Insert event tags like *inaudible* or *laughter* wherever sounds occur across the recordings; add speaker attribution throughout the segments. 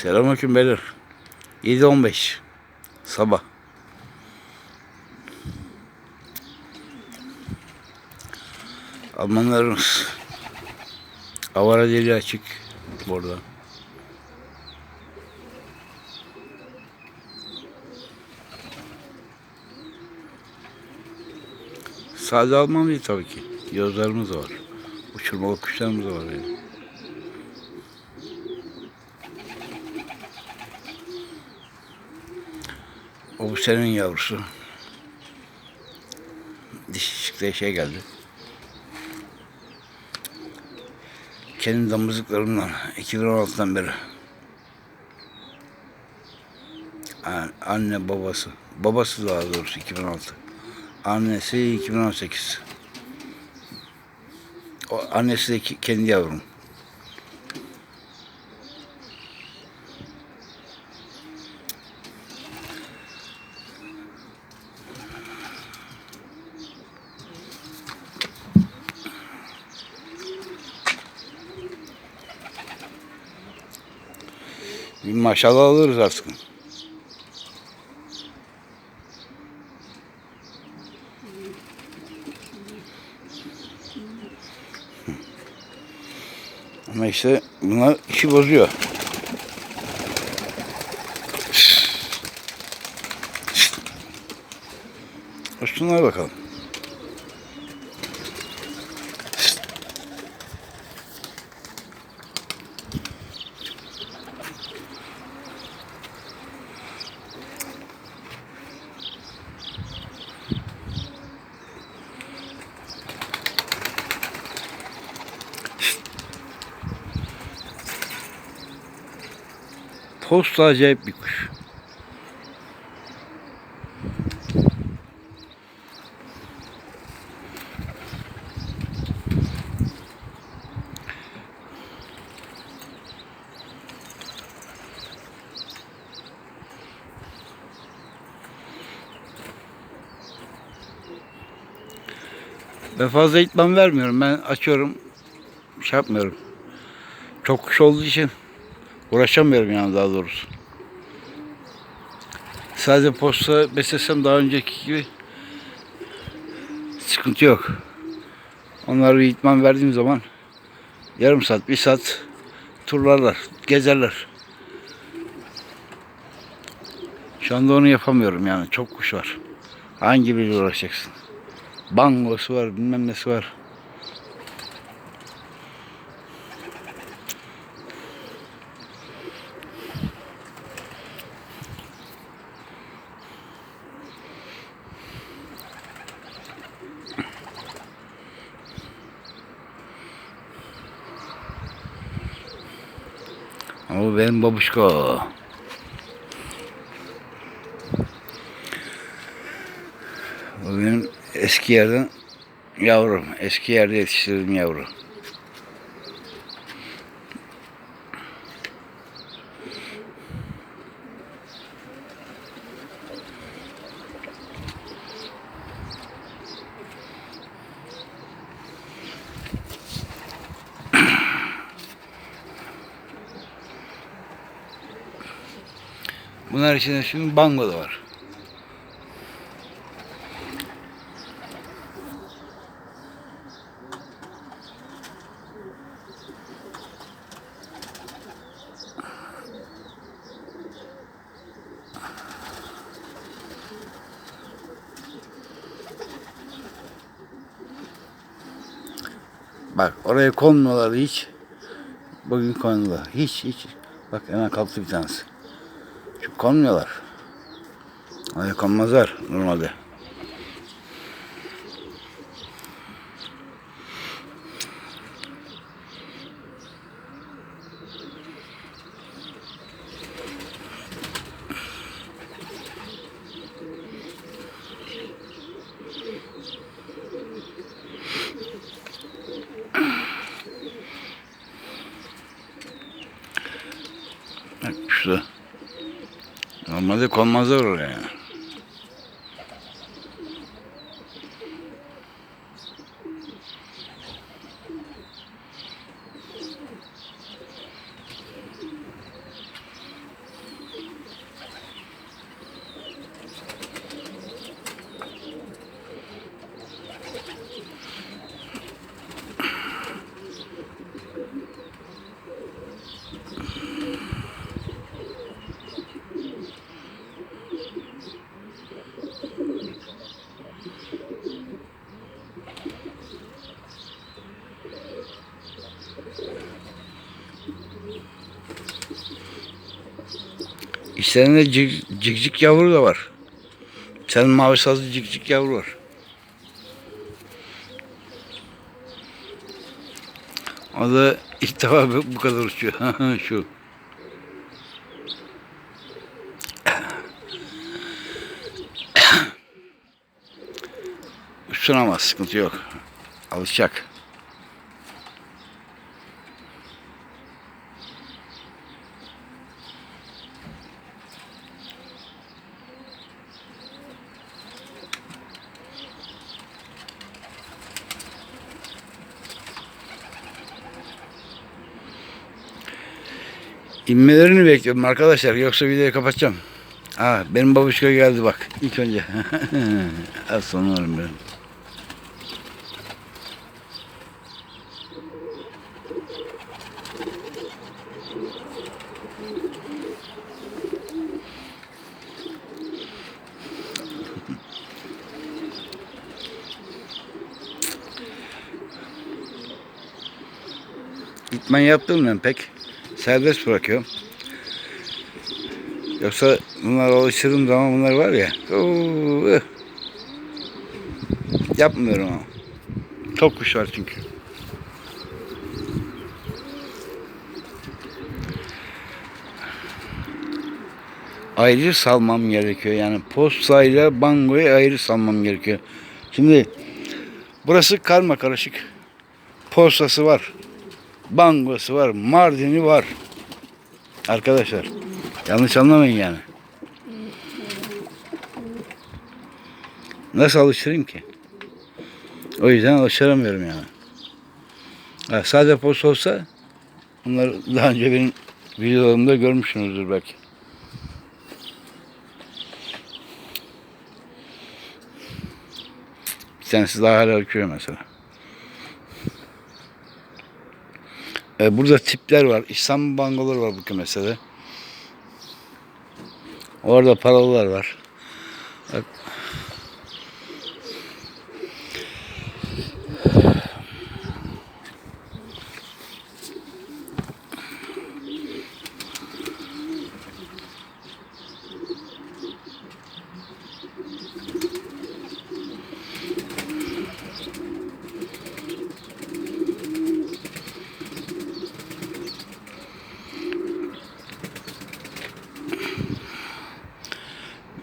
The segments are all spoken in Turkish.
Speaker 1: Selamünaleyküm beyler. 7.15 sabah. Almanlarımız Avara deli açık burada. Sadece Alman değil tabii ki. Yozlarımız var. Uçurmalı kuşlarımız var yani. Bu senin yavrusu. Dişi çıktı şey geldi. Kendi damızlıklarımdan 2016'dan beri. A- Anne babası. Babası daha doğrusu 2016. Annesi 2018. O annesi de kendi yavrum. Bir maşallah alırız artık. Ama işte bunlar işi bozuyor. Şunlara bakalım. Posta acayip bir kuş. Ben fazla itman vermiyorum. Ben açıyorum. Şey yapmıyorum. Çok kuş olduğu için uğraşamıyorum yani daha doğrusu. Sadece posta beslesem daha önceki gibi sıkıntı yok. Onları bir itman verdiğim zaman yarım saat, bir saat turlarlar, gezerler. Şu anda onu yapamıyorum yani. Çok kuş var. Hangi biriyle uğraşacaksın? Bangosu var, bilmem nesi var. Bu benim babuşko. Bu benim eski yerden yavrum. Eski yerde yetiştirdiğim yavru. Bunlar içinde şimdi bango da var. Bak oraya konmuyorlar hiç. Bugün kondular. Hiç hiç. Bak hemen kalktı bir tanesi. Çünkü konmuyorlar. Oraya konmazlar normalde. Şurada. Normalde konmazlar oraya. Yani. İçlerinde cik, cikcik yavru da var. Senin mavi sazlı cikcik yavru var. O da ilk defa bu kadar uçuyor. *laughs* Şu. Uçsun ama sıkıntı yok. Alışacak. İnmelerini bekliyorum arkadaşlar. Yoksa videoyu kapatacağım. Ha, benim babuşka geldi bak. ilk önce. *laughs* Aslanlarım benim. *laughs* İtman yaptım ben pek. Serbest bırakıyorum. Yoksa bunlar alıştırdığım zaman bunlar var ya. oo. Yapmıyorum ama. Çok kuş var çünkü. Ayrı salmam gerekiyor. Yani postayla bangoyu ayrı salmam gerekiyor. Şimdi burası karma karışık. Postası var. Bangosu var. Mardini var. Arkadaşlar. Yanlış anlamayın yani. Nasıl alıştırayım ki? O yüzden alıştıramıyorum yani. Ha, sade post olsa bunları daha önce benim videolarımda görmüşsünüzdür belki. Bir tanesi daha hala uçuyor mesela. Ee, burada tipler var. İstanbul bangoları var bu kümesede. Orada paralılar var. Bak.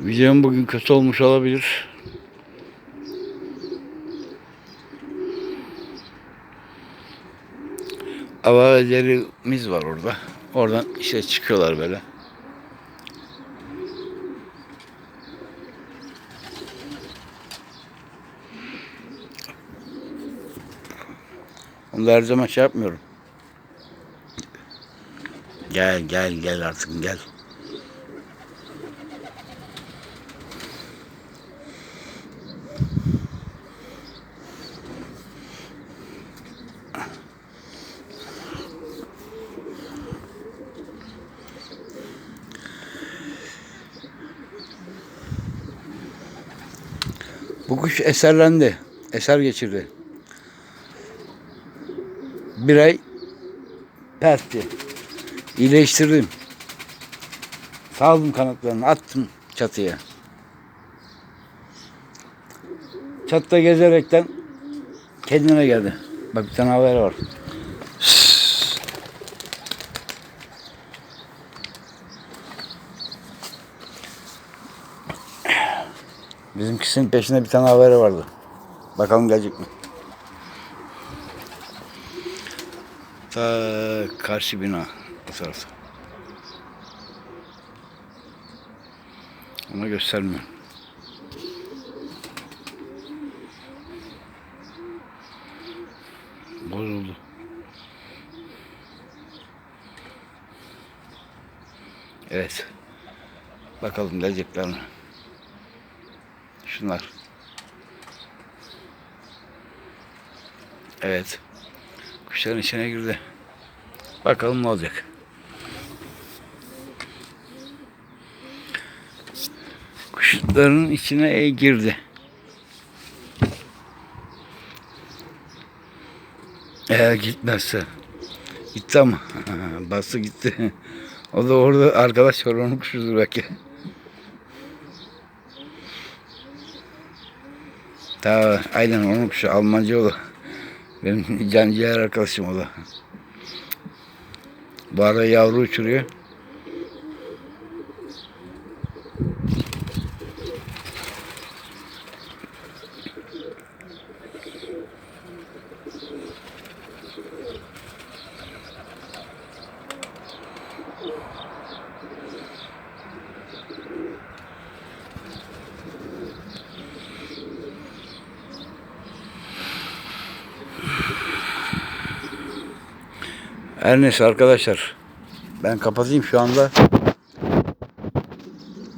Speaker 1: Videom bugün kötü olmuş olabilir. Avalarimiz var orada. Oradan işte çıkıyorlar böyle. Onu her zaman şey yapmıyorum. Gel gel gel artık gel. Kuş eserlendi. Eser geçirdi. Bir ay pertti. İyileştirdim. Saldım kanatlarını, attım çatıya. Çatıda gezerekten kendine geldi. Bak bir tane haber var. Bizimkisinin peşinde bir tane haberi vardı. Bakalım gelecek mi? Ta karşı bina bu tarafta. Ama göstermiyor. Bozuldu. Evet. Bakalım gelecekler mi? Şunlar. Evet. Kuşların içine girdi. Bakalım ne olacak. Kuşların içine girdi. Eğer gitmezse Gitti ama. *laughs* Bastı gitti. *laughs* o da orada arkadaş var onun kuşudur belki. Ta aynen onun kuşu Almanca o da. Benim *laughs* canciğer arkadaşım o da. Bu arada yavru uçuruyor. Her neyse arkadaşlar. Ben kapatayım şu anda.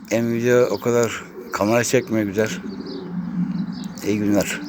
Speaker 1: Hem video o kadar kamera çekmiyor güzel. İyi günler.